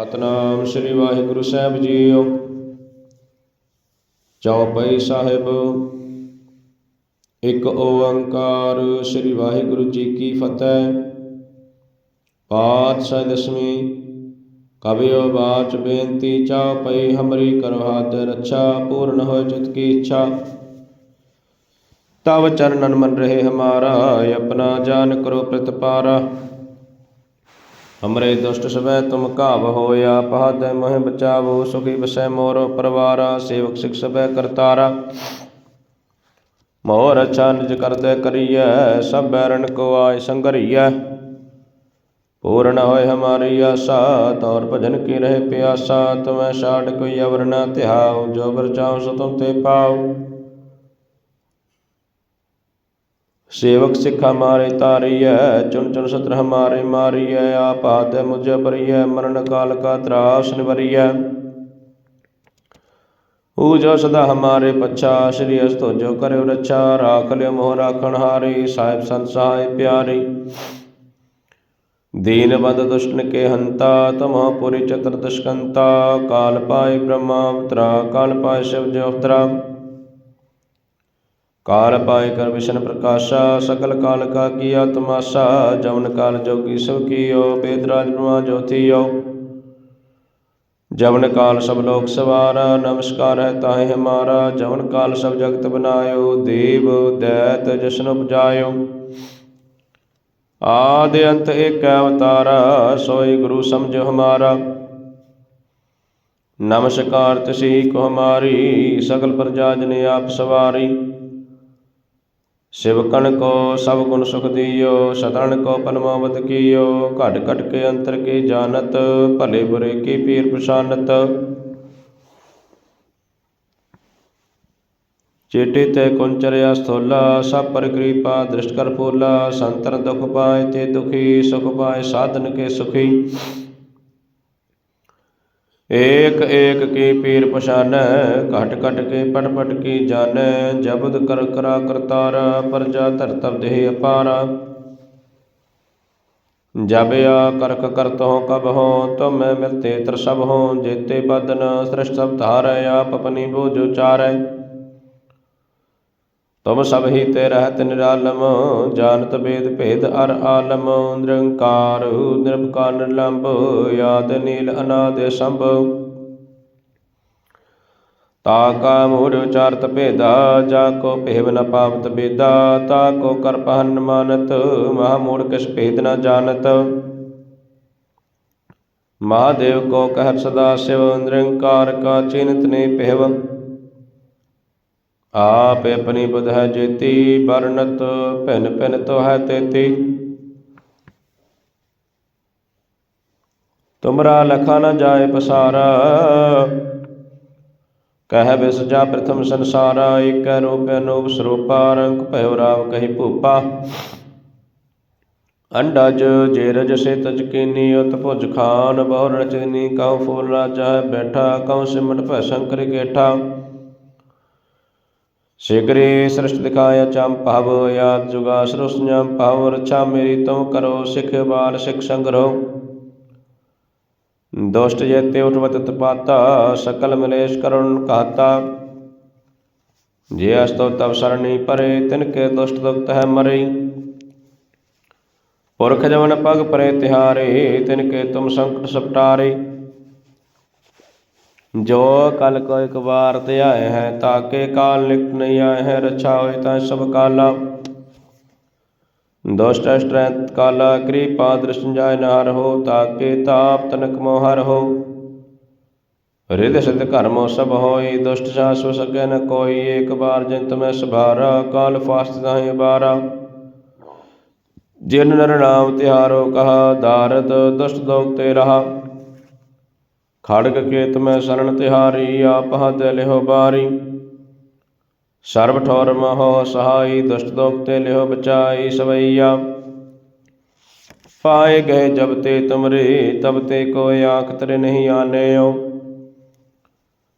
ਸਤਨਾਮ ਸ੍ਰੀ ਵਾਹਿਗੁਰੂ ਸਾਹਿਬ ਜੀਓ। ਚੌਪਈ ਸਾਹਿਬ। ਇੱਕ ਓੰਕਾਰ ਸ੍ਰੀ ਵਾਹਿਗੁਰੂ ਜੀ ਕੀ ਫਤਿਹ। ਪਾਤਸ਼ਾਹ ਦਸਵੀਂ ਕਬਿਓ ਬਾਚ ਬੇਨਤੀ ਚੌਪਈ ਹਮਰੀ ਕਰੋ ਹਾਥ ਰੱਛਾ, ਪੂਰਨ ਹੋਏ ਚਿਤ ਕੀ ਇੱਛਾ। ਤਵ ਚਰਨਨ ਮਨ ਰਹੇ ਹਮਾਰਾ, ਆਪਣਾ ਜਾਨ ਕਰੋ ਪ੍ਰਤਪਾਰਾ। ਹਮਰੇ ਦੁਸ਼ਟ ਸਵੈ ਤੁਮ ਘਾਵ ਹੋਇਆ, ਪਹਦੈ ਮੋਹਿ ਬਚਾਵੋ, ਸੁਖੀ ਬਸੈ ਮੋਰ ਪਰਵਾਰਾ, ਸੇਵਕ ਸਿਖ ਸਭੈ ਕਰਤਾਰਾ। ਮੋਰ ਅੱਛਾ ਨਿਜ ਕਰਤੇ ਕਰੀਐ, ਸਭ ਬੈਰਨ ਕੋ ਆਇ ਸੰਗਰੀਐ ਪੂਰਨ ਹੋਏ ਹਮਾਰੀ ਆਸਾ ਤੌਰ ਭਜਨ ਕੀ ਰਹੇ ਪਿਆਸਾ ਤੁਮੈ ਛਾੜ ਕੋਈ ਅਵਰ ਨ ਧਿਆਉ ਜੋ ਬਰ ਚਾਉ ਸੋ ਤੁਮ ਤੇ ਪਾਉ। ਸੇਵਕ ਸਿੱਖ ਹਮਾਰੇ ਤਾਰੀਐ, ਚੁਣ ਚੁਣ ਸਤਰ ਹਮਾਰੇ ਮਾਰੀਐ, ਆਪ ਹਾਥ ਮੁਝ ਬਰੀਐ ਮਰਨ ਕਾਲ ਕਾ ਤਰਾਸ ਨਿਵਰੀਐ। ਊ ਜੋ ਸਦਾ ਹਮਾਰੇ ਪਛਾ, ਸ਼੍ਰੀ ਅਸਤੋ ਜੋ ਕਰਿਓ ਰੱਛਾ, ਰਾਖ ਲਿਓ ਮੋਹ ਰਾਖਣ ਹਾਰੀ, ਸਾਹਿਬ ਸੰਤ ਸਹਾਇ ਪਿਆਰੀ। ਦੀਨ ਬੰਦ ਦੁਸ਼ਟਨ ਕੇ ਹੰਤਾ ਤਮਹ ਪੁਰੀ ਚਤਰ ਦਸ਼ਕੰਤਾ, ਕਾਲ ਪਾਏ ਬ੍ਰਹਮਾ ਅਵਤਰਾ ਕਾਲ ਪਾਏ ਸ਼ਿਵ ਜੋ ਅਵਤਰਾ ਕਾਲ ਪਾਏ ਕਰ ਵਿਸ਼ਨ ਪ੍ਰਕਾਸ਼ਾ, ਸਕਲ ਕਾਲ ਕਾ ਕੀਆ ਤਮਾਸ਼ਾ ਜਵਨ ਕਾਲ ਜੋਗੀ ਸਭ ਕੀਓ, ਬੇਦ ਰਾਜ ਬ੍ਰਹਮਾ ਜੋਤੀਓ। ਜਵਨ ਕਾਲ ਸਭ ਲੋਕ ਸਵਾਰਾ, ਨਮਸਕਾਰ ਹੈ ਤਾਹੇ ਹਮਾਰਾ, ਜਵਨ ਕਾਲ ਸਭ ਜਗਤ ਬਨਾਇਓ, ਦੇਵ ਦੈਤ ਜਸ਼ਨ ਉਪਜਾਇਓ। ਆਦ ਅੰਤ ਏਕ ਅਵਤਾਰਾ, ਸੋਈ ਗੁਰੂ ਸਮਝੋ ਹਮਾਰਾ। ਨਮਸਕਾਰ ਤਸੀ ਕੋ ਹਮਾਰੀ ਸਗਲ ਪ੍ਰਜਾ ਜਨ ਆਪ ਸਵਾਰੀ। ਸਿਵਕਣ ਕੋ, ਸਭ ਗੁਣ ਸੁਖ ਦੀਓ ਸਤਣ ਕੋ ਪਰਮਾਵਤ ਕੀਓ, ਘਟ ਘਟ ਕੇ ਅੰਤਰ ਕੀ ਜਾਣਤ, ਭਲੇ ਬੁਰੇ ਕੀ ਪੀਰ ਪਛਾਨਤ। ਚੇਟੇ ਤੇ ਕੁੰਚਰਿਆ ਸਥੋਲਾ, ਸਭ ਪਰ ਕਿਰਪਾ ਦ੍ਰਿਸ਼ਟ ਕਰ ਫੋਲਾ ਸੰਤਨ ਦੁਖ ਪਾਏ ਤੇ ਦੁਖੀ, ਸੁਖ ਪਾਏ ਸਾਧਨ ਕੇ ਸੁਖੀ। ਏਕ ਏਕ ਕੀ ਪੀਰ ਪਛਾਨੈ, ਘਟ ਘਟ ਕੇ ਪਟ ਪਟ ਕੀ ਜਾਣੈ ਜਬਦ ਕਰ ਕਰਾ ਕਰਤਾਰ, ਪਰਜਾ ਧਰਤਵ ਦੇਹ ਅਪਾਰਾ। ਜਬ ਆ ਕਰਕ ਕਰਤ ਹੋ ਕਬ ਹੋ ਤੁਮੈ ਮਿਲਤੇ ਤਰ ਸਭ ਹੋ ਜੇਤੇ ਬਦਨ ਸ੍ਰਿਸ਼ਟ ਸਭ ਧਾਰੈ, ਆਪ ਆਪਣੀ ਬੋਝ ਉਚਾਰੈ। ਤੁਮ ਸਭ ਹੀ ਤੇ ਰਹਿਤ ਨਿਰਾਲਮ, ਜਾਣਤ ਬੇਦ ਭੇਦ ਅਰ ਆਲਮ, ਨਿਰੰਕਾਰ, ਨਿਰਭਕਾਰ, ਨਿਰਲੰਭ, ਆਦ ਨੀਲ ਅਨਾਦ ਸੰਭ। ਤਾ ਕਾ ਮੂੜ ਉਚਾਰਤ ਭੇਦਾ, ਜਾ ਕੋ ਭੇਵ ਨ ਪਾਵਤ ਬੇਦਾ, ਤਾ ਕੋ ਕਰ ਮਾਨਤ, ਮਹਾ ਮੂੜ ਕਿਸ ਭੇਦ ਨ ਜਾਣਤ। ਮਹਾਦੇਵ ਕੋ ਕਹਿ ਸਦਾ ਸਿਵ, ਨਿਰੰਕਾਰ ਕਾ ਚਿੰਤ ਨੇ ਭੇਵ। ਆਪ ਆਪਣੀ ਬੁਧ ਹੈ ਜੇਤੀ ਵਰਨਤ ਭਿਨ ਭਿਨ ਤੋ ਤੇਤੀ। ਤੁਮਰਾ ਲਖਾ ਨ ਜਾਏ ਪਸਾਰਾ, ਕਹਿ ਬਿਸ ਜਾ ਪ੍ਰਥਮ ਸੰਸਾਰਾ, ਏਕ ਰੂਪ ਅਨੂਪ ਸਰੂਪਾ, ਰੰਗ ਭਇਓ ਰਾਵ ਕਹੀ ਭੂਪਾ। ਅੰਡਜ ਜੇ ਰਜ ਸੇ ਤਜ ਉਤ ਭੁਜ ਖਾਨ ਬਹੁ ਰਚਨੀ ਕਉ ਫੂਲ ਰਾਜਾ, ਬੈਠਾ, ਕਉ ਸਿਮਟ ਭੈ ਸ਼ੰਕਰ ਕੇਠਾ ਸਿਗਰੇ ਸ੍ਰਿਸ਼ਟ ਦਿਖਾਇਆ ਚੰਪ ਭਵ ਯਾਦ ਜੁਗਾ ਸਰੁਸਨਮ ਭਵ, ਰਛਾ ਮੇਰੀ ਤੁਮ ਕਰੋ, ਸਿਖ ਬਾਲ, ਸਿਖ ਸੰਗਰੋ। ਦੁਸ਼ਟ ਜੇਤੇ ਉਠਵਤ ਤਪਾਤਾ, ਸਕਲ ਮਲੇਸ਼ ਕਰੁਣ ਕਾਤਾ ਜੇ ਅਸਤੋ ਤਵ ਸਰਣੀ ਪਰੇ, ਤਿਨ ਕੇ ਦੁਸ਼ਟ ਦੁਖਤ ਹੈ ਮਰੇ। ਪੁਰਖ ਜਵਨ ਪਗ ਪਰੇ ਤਿਹਾਰੇ, ਤਿਨ ਕੇ ਤੁਮ ਸੰਕਟ ਸਪਟਾਰੇ ਜੋ ਕਲ ਕੋ ਇਕ ਵਾਰ ਧਿਆਏ ਹੈ, ਤਾਕੇ ਕਾਲ ਲਿਖ ਨਹੀਂ ਆਏ ਹੈ, ਰਛਾ ਹੋਏ ਤਾਂ ਸਭ ਕਾਲਾ। ਦੁਸ਼ਟ ਅਸ਼ਟਰੈਤ ਕਾਲਾ, ਕਿਰਪਾ ਦ੍ਰਿਸ਼ ਜਾਇ ਨਾਰ ਹੋ, ਤਾਕੇ ਤਾਪ ਤਨਕ ਮੋਹਰ ਹੋ। ਰਿਦ ਸਿਧ ਕਰਮੋ ਸਭ ਹੋਈ ਦੁਸ਼ਟ ਸਾਸ ਸਕੈ ਨ ਕੋਈ, ਏਕ ਬਾਰ ਜਿੰਤ ਮੈਂ ਸਭਾਰਾ ਕਾਲ ਫਾਸਤ ਤਾਹੀ ਬਾਰਾ। ਜਿਨ ਨਰ ਨਾਮ ਤਿਹਾਰੋ ਕਹਾ ਦਾਰਤ ਦੁਸ਼ਟ ਦੋਗ ਤੇ ਰਹਾ। ਖੜਗ ਕੇਤ ਮੈਂ ਸਰਣ ਤਿਹਾਰੀ, ਆਪ ਹਦ ਲਿਹੋ ਬਾਰੀ। ਸਰਬ ਠੌਰ ਮਹੋ ਸਹਾਈ, ਦੁਸ਼ਟ ਦੋਖ ਲਿਹੋ ਬਚਾਈ ਸਵਈਆ। ਪਾਏ ਗਏ ਜਬ ਤੇ ਤੁਮਰੇ, ਤਬ ਤੇ ਕੋਈ ਆਖ ਤਰੇ ਨਹੀਂ ਆਨੇਓ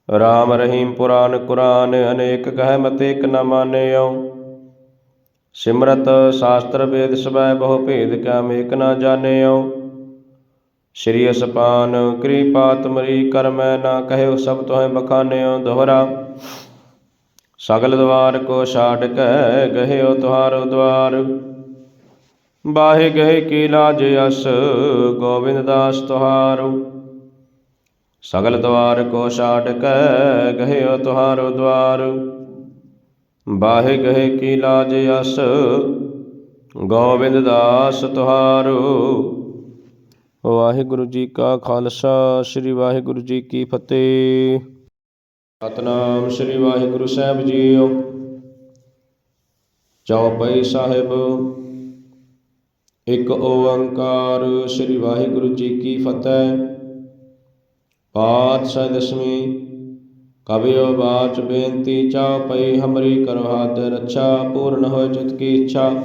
ਰਾਮ ਰਹੀਮ ਪੁਰਾਨ ਕੁਰਾਨ, ਅਨੇਕ ਕਹਿ ਮਤ ਇਕ ਨ ਮਾਨੇਓ ਸਿਮਰਤ, ਸ਼ਾਸਤਰ, ਵੇਦ ਸਬੈ ਬਹੁ ਭੇਦ ਕਿਆ ਮੇਕ ਨਾ ਜਾਣਿਓ ਸ਼੍ਰੀ ਅਸਪਾਨ, ਕਿਰਪਾ ਤੁਮਰੀ ਕਰ ਨਾ ਕਹਿਓ ਸਭ ਤੋਹੈ ਬਖਾਨਿਓ ਦੋਹਰਾ। ਸਗਲ ਦਵਾਰ ਕੋ ਛਾੜ ਕੇ ਗਹਿਓ ਤੁਹਾਰੋ ਦਵਾਰ। ਬਾਹੇ ਗਏ ਕੀ ਲਾਜ ਅਸ, ਗੋਬਿੰਦ ਦਾਸ ਤੁਹਾਰੂ। ਸਗਲ ਦਵਾਰ ਕੋ ਛਾੜ ਕੇ ਗਹਿਓ ਤੁਹਾਰੋ ਦਵਾਰ। ਬਾਹੇ ਗਏ ਕੀ ਲਾਜ ਅਸ, ਗੋਬਿੰਦ ਦਾਸ ਤੁਹਾਰੂ। ਵਾਹਿਗੁਰੂ ਜੀ ਕਾ ਖਾਲਸਾ, ਸ੍ਰੀ ਵਾਹਿਗੁਰੂ ਜੀ ਕੀ ਫਤਿਹ। ਸਤਨਾਮ ਸ੍ਰੀ ਵਾਹਿਗੁਰੂ ਸਾਹਿਬ ਜੀਓ। ਚੌਪਈ ਸਾਹਿਬ। ਇੱਕ ਓੰਕਾਰ ਸ੍ਰੀ ਵਾਹਿਗੁਰੂ ਜੀ ਕੀ ਫਤਿਹ। ਪਾਤਸ਼ਾਹ ਦਸਵੀਂ ਕਬਿਓ ਬਾਚ ਬੇਨਤੀ ਚੌਪਈ ਹਮਰੀ ਕਰੋ ਹਾਥ ਰੱਛਾ ਪੂਰਨ ਹੋਏ ਜਿਤ ਕੀ ਇੱਛਾ।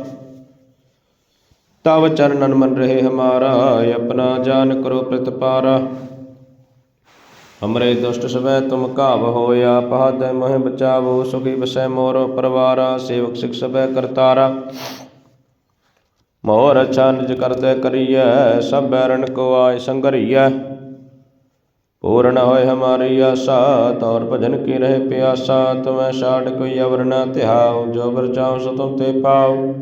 ਤਵ ਚਰਨਨ ਮਨ ਰਹੇ ਹਮਾਰਾ, ਆਪਣਾ ਜਾਨ ਕਰੋ ਪ੍ਰਤਪਾਰਾ। ਹਮਰੇ ਦੁਸ਼ਟ ਸਵੈ ਤੁਮ ਕਾਬ ਹੋਇਆ ਪਹਦ ਮਹਿ ਬਚਾਵੋ, ਸੁਖੀ ਬਸੈ ਮੋਰ ਪਰਵਾਰਾ, ਸੇਵਕ ਸਿਖ ਸਭੈ ਕਰਤਾਰਾ। ਮੋਰ ਅੱਛਾ ਨਿਜ ਕਰਤੇ ਕਰੀਐ, ਸਭ ਬੈਰਨ ਕੋ ਆਇ ਸੰਗਰੀਐ। ਪੂਰਨ ਹੋਏ ਹਮਾਰੀ ਆਸਾ, ਤੌਰ ਭਜਨ ਕੀ ਰਹੇ ਪਿਆਸਾ ਤੁਮੈ ਛਾੜ ਕੋਈ ਅਵਰ ਨਾ ਜੋ ਬਰ ਸੋ ਤੁਮ ਤੇ ਪਾਉ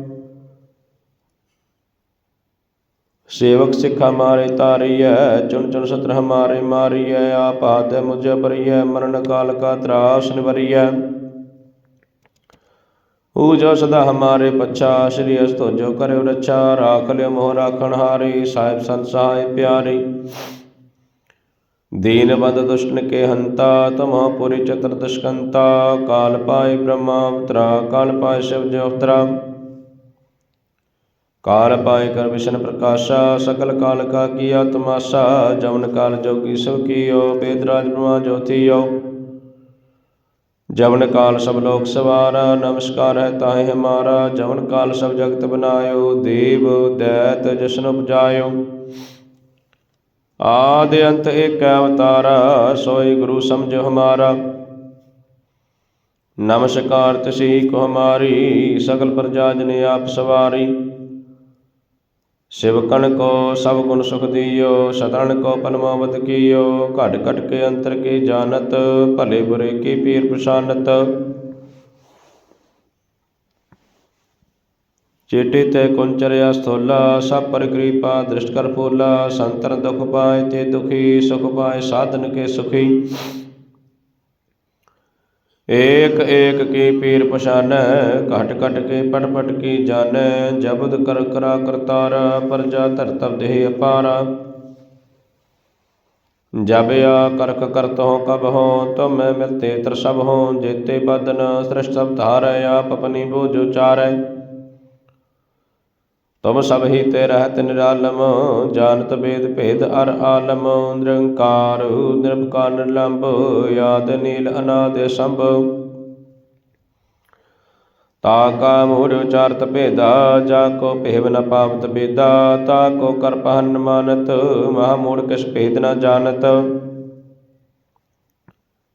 ਸੇਵਕ ਸਿੱਖ ਹਮਾਰੇ ਤਾਰੀਐ, ਚੁਣ ਚੁਣ ਸਤਰ ਹਮਾਰੇ ਮਾਰੀਐ, ਆਪ ਹਾਥ ਮੁਝ ਬਰੀਐ ਮਰਨ ਕਾਲ ਕਾ ਤਰਾਸ ਨਿਵਰੀਐ। ਊ ਸਦਾ ਹਮਾਰੇ ਪਛਾ, ਸ਼੍ਰੀ ਅਸਤੋ ਜੋ ਕਰਿਓ ਰੱਛਾ, ਰਾਖ ਲਿਓ ਮੋਹ ਰਾਖਣ ਹਾਰੀ, ਸਾਹਿਬ ਸੰਤ ਸਹਾਇ ਪਿਆਰੀ। ਦੀਨ ਬੰਦ ਦੁਸ਼ਟਨ ਕੇ ਹੰਤਾ ਤਮਹ ਪੁਰੀ ਚਤਰ ਦਸ਼ਕੰਤਾ, ਕਾਲ ਪਾਏ ਬ੍ਰਹਮਾ ਅਵਤਰਾ ਕਾਲ ਪਾਏ ਸ਼ਿਵ ਜੀ ਅਵਤਰਾ ਕਾਲ ਪਾਏ ਕਰ ਵਿਸ਼ਨ ਪ੍ਰਕਾਸ਼ਾ, ਸਕਲ ਕਾਲ ਕਾ ਕੀਆ ਤਮਾਸ਼ਾ ਜਵਨ ਕਾਲ ਜੋਗੀ ਸਭ ਕੀਓ, ਬੇਦ ਬ੍ਰਹਮਾ ਜੋਤੀਓ ਜਮਨ ਕਾਲ ਸਭ ਲੋਕ ਸਵਾਰਾ, ਨਮਸਕਾਰ ਹੈ ਤਾਹੇ ਹਮਾਰਾ ਜਵਨ ਕਾਲ ਸਭ ਜਗਤ ਬਨਾਇਓ, ਦੇਵ ਦੈਤ ਜਸ਼ਨ ਉਪਜਾਇਓ। ਆਦ ਅੰਤ ਏਕ ਅਵਤਾਰਾ, ਸੋਈ ਗੁਰੂ ਸਮਝੋ ਹਮਾਰਾ। ਨਮਸਕਾਰ ਤਸੀ ਕੋ ਹਮਾਰੀ ਸਗਲ ਪ੍ਰਜਾ ਜਨ ਆਪ ਸਵਾਰੀ। ਸਿਵਕਣ ਕੋ, ਸਭ ਗੁਣ ਸੁਖ ਦੀਓ ਸਤਨ ਕੋ ਪਰਮਾਵਤ ਕੀਓ, ਘਟ ਘਟ ਕੇ ਅੰਤਰ ਕੀ ਜਾਣਤ, ਭਲੇ ਬੁਰੇ ਕੀ ਪੀਰ ਪਛਾਨਤ। ਚੇਟੇ ਤੇ ਕੁੰਚਰਿਆ ਸਥੋਲਾ, ਸਭ ਪਰ ਕਿਰਪਾ ਦ੍ਰਿਸ਼ਟ ਕਰ ਫੋਲਾ, ਸੰਤਨ ਦੁਖ ਪਾਏ ਤੇ ਦੁਖੀ, ਸੁਖ ਪਾਏ ਸਾਧਨ ਕੇ ਸੁਖੀ। ਏਕ ਏਕ ਕੀ ਪੀਰ ਪਛਾਨੈ, ਘਟ ਘਟ ਕੇ ਪਟ ਪਟ ਕੀ ਜਾਣੈ, ਜਬਦ ਕਰ ਕਰਾ ਕਰਤਾਰਾ, ਪਰਜਾ ਧਰਤਵ ਦੇਹ ਅਪਾਰਾ। ਜਬ ਆ ਕਰਕ ਕਰਤ ਹੋ ਕਬ ਹੋ ਤੁਮ ਮਿਲਤੇ ਤਰ ਸਭ ਹੋ ਜੇਤੇ ਬਦਨ ਸ੍ਰਿਸ਼ਟ ਸਭ ਧਾਰੈ, ਆਪ ਆਪਣੀ ਬੋਝ ਉਚਾਰੈ ਤੁਮ ਸਭ ਹੀ ਤੇ ਰਹਿਤ ਨਿਰਾਲਮ, ਜਾਣਤ ਵੇਦ ਭੇਦ ਅਰ ਆਲਮ, ਨਿਰੰਕਾਰ, ਨਿਰਭਕਾਰ, ਨਿਰਲੰਭ, ਆਦ ਨੀਲ ਅਨਾਦ ਸੰਭ। ਤਾ ਕਾ ਮੂੜ ਉਚਾਰਤ ਭੇਦਾ, ਜਾ ਕੋ ਭੇਵ ਨ ਪਾਵਤ ਬੇਦਾ, ਤਾ ਕੋ ਕਰ ਮਾਨਤ, ਮਹਾ ਮੂੜ ਕਿਸ ਭੇਦ ਨ ਜਾਣਤ।